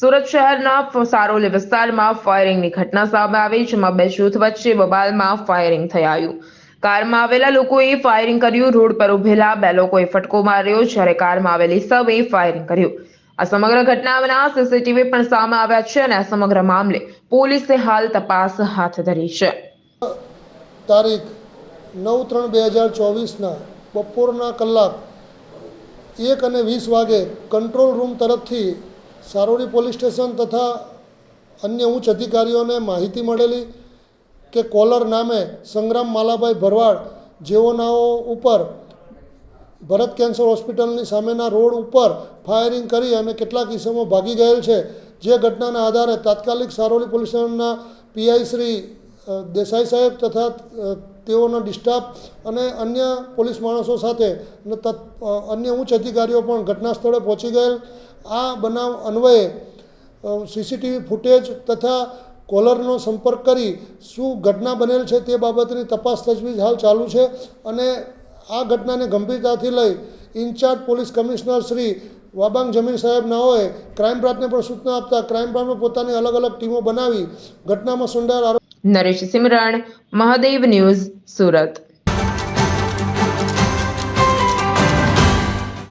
સુરત શહેરના સારો સારોલી વિસ્તારમાં ફાયરિંગની ઘટના સામે આવી, જેમાં બે જૂથ વચ્ચે બબાલમાં ફાયરિંગ થયાયું. કારમાં આવેલા લોકોએ ફાયરિંગ કર્યું, રોડ પર ઉભેલા બે લોકોએ ફટકો માર્યો, જ્યારે કારમાં આવેલી સૌએ ફાયરિંગ કર્યું. આ સમગ્ર ઘટનાના સીસીટીવી પણ સામે આવ્યા છે અને આ સમગ્ર મામલે પોલીસે હાલ તપાસ હાથ ધરી છે. તારીખ નવ ત્રણ બે હજાર ચોવીસના બપોરના કલાક એક અને વીસ વાગે કંટ્રોલ રૂમ તરફથી સારોડી પોલીસ સ્ટેશન તથા અન્ય ઉચ્ચ અધિકારીઓને માહિતી મળેલી કે કોલર નામે સંગ્રામ માલાભાઈ ભરવાડ જેઓનાઓ ઉપર ભરત કેન્સર હોસ્પિટલની સામેના રોડ ઉપર ફાયરિંગ કરી અને કેટલાક ઇસમો ભાગી ગયેલ છે. જે ઘટનાના આધારે તાત્કાલિક સારોલી પોલીસ સ્ટેશનના પીઆઈ શ્રી દેસાઈ સાહેબ તથા તેઓના ડિસ્ટાફ અને અન્ય પોલીસ માણસો સાથે અને તત અન્ય ઉચ્ચ અધિકારીઓ પણ ઘટના સ્થળે પહોંચી ગયેલ. આ બનાવ અન્વયે સીસીટીવી ફૂટેજ તથા કોલરનો સંપર્ક કરી શું ઘટના બનેલ છે તે બાબતની તપાસ તજવીજ હાલ ચાલુ છે અને આ ઘટનાને ગંભીરતાથી લઈ incharge police commissioner Shri Vabang Jamir સાહેબ નાઓએ ક્રાઇમ બ્રાન્ચને પણ સૂચના આપતા, ક્રાઇમ બ્રાન્ચમાં પોતાની અલગ અલગ ટીમો બનાવી ઘટનામાં સંડોવાયેલ આરોપી નરેશ સિમરણ મહાદેવ ન્યૂઝ સુરત.